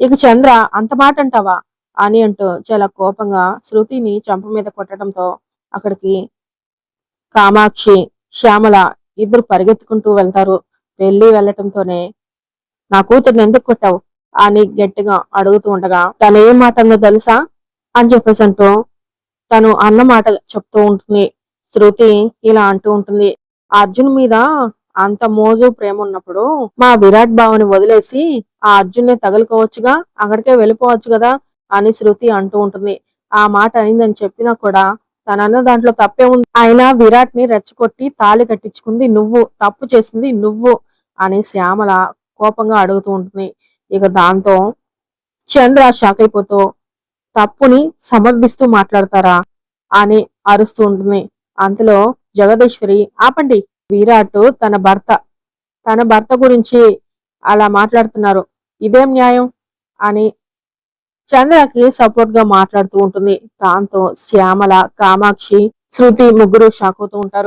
ఇక చంద్ర అంత మాట అంటావా అని అంటూ చాలా కోపంగా శృతిని చంప మీద కొట్టడంతో అక్కడికి కామాక్షి శ్యామల ఇద్దరు పరిగెత్తుకుంటూ వెళ్తారు. వెళ్ళి వెళ్ళటంతోనే నా కూతుర్ని ఎందుకు కొట్టావు? అని గట్టిగా అడుగుతూ ఉండగా తను ఏం మాట అందో తెలుసా? అని చెప్పేసి అంటూ తను అన్న మాట చెప్తూ ఉంటుంది. శృతి ఇలా అంటూ ఉంటుంది అర్జున్ మీద అంత మోజు ప్రేమ ఉన్నప్పుడు మా విరాట్ బావని వదిలేసి ఆ అర్జున్ని తగులుకోవచ్చుగా అక్కడికే వెళ్ళిపోవచ్చు కదా అని శృతి అంటూ ఉంటుంది. ఆ మాట అనిందని చెప్పినా కూడా తనన్న దాంట్లో తప్పే ఉంది. అయినా విరాట్ని రెచ్చగొట్టి తాళి కట్టించుకుంది నువ్వు తప్పు చేసింది నువ్వు అని శ్యామల కోపంగా అడుగుతూ ఉంటుంది. ఇక దాంతో చంద్ర షాక్ అయిపోతూ తప్పుని సమర్థిస్తూ మాట్లాడతారా అని అరుస్తూ ఉంటుంది. అంతలో జగదీశ్వరి ఆపండి. విరాట్ తన భర్త తన భర్త గురించి అలా మాట్లాడుతున్నారు. ఇదేం న్యాయం? అని చంద్రకి సపోర్ట్గా మాట్లాడుతూ ఉంటుంది. దాంతో శ్యామల కామాక్షి శృతి ముగ్గురు షాక్ అవుతూ ఉంటారు.